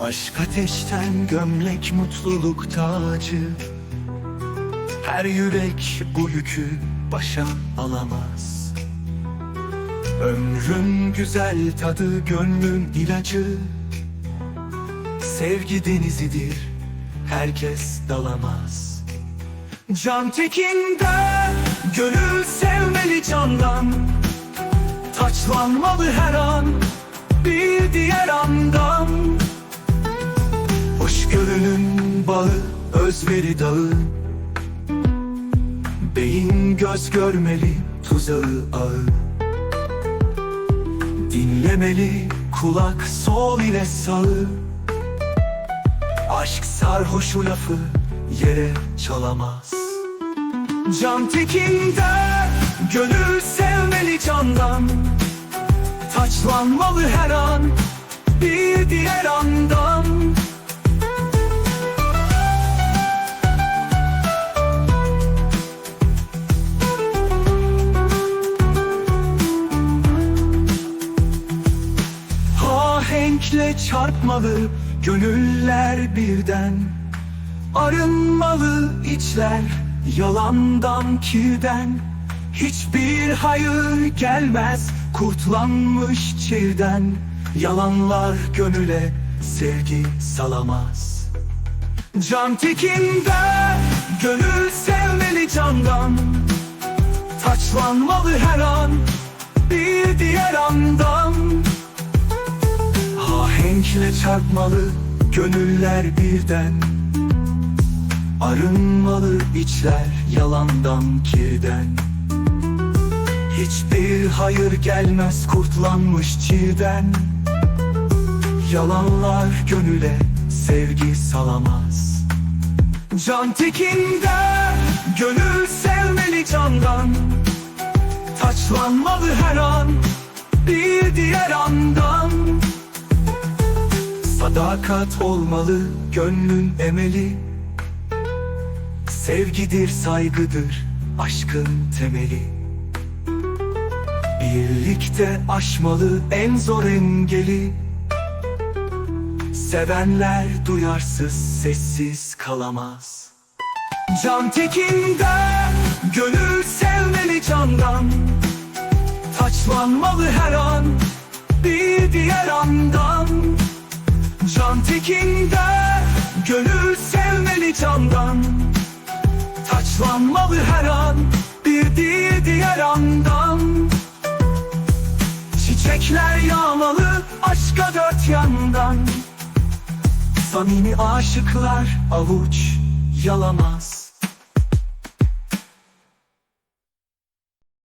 Aşk ateşten gömlek mutluluk tacı. Her yürek bu yükü başa alamaz. Ömrün güzel tadı gönlün ilacı. Sevgi denizidir herkes dalamaz. Can tekinde gönül sevmeli candan. Taçlanmalı her an özveri dağı. Beyin göz görmeli tuzağı ağı. Dinlemeli kulak sol ile sağı. Aşk sarhoşu lafı yere çalamaz. Can tekinde gönül sevmeli candan. Taçlanmalı her an Ahenkle çarpmalı gönüller birden. Arınmalı içler yalandan kirden. Hiçbir hayır gelmez kurtlanmış çilden. Yalanlar gönüle sevgi salamaz. Can tekinde gönül sevmeli candan. Taçlanmalı her an bir diğer andan Ahenkle çarpmalı gönüller birden. Arınmalı içler yalandan kirden. Hiçbir hayır gelmez kurtlanmış çiğden Yalanlar gönüle sevgi salamaz. Can tekinde gönül sevmeli candan. Taçlanmalı her an bir diğer andan Sadakat olmalı gönlün emeli. Sevgidir saygıdır aşkın temeli. Birlikte aşmalı en zor engeli. Sevenler duyarsız sessiz kalamaz. Can tekinde gönül sevmeli candan. Taçlanmalı her an bir diğer andan Taçlanmalı her an bir değil diğer andan. Çiçekler yağmalı aşka dört yandan. Samimi aşıklar avuç yalamaz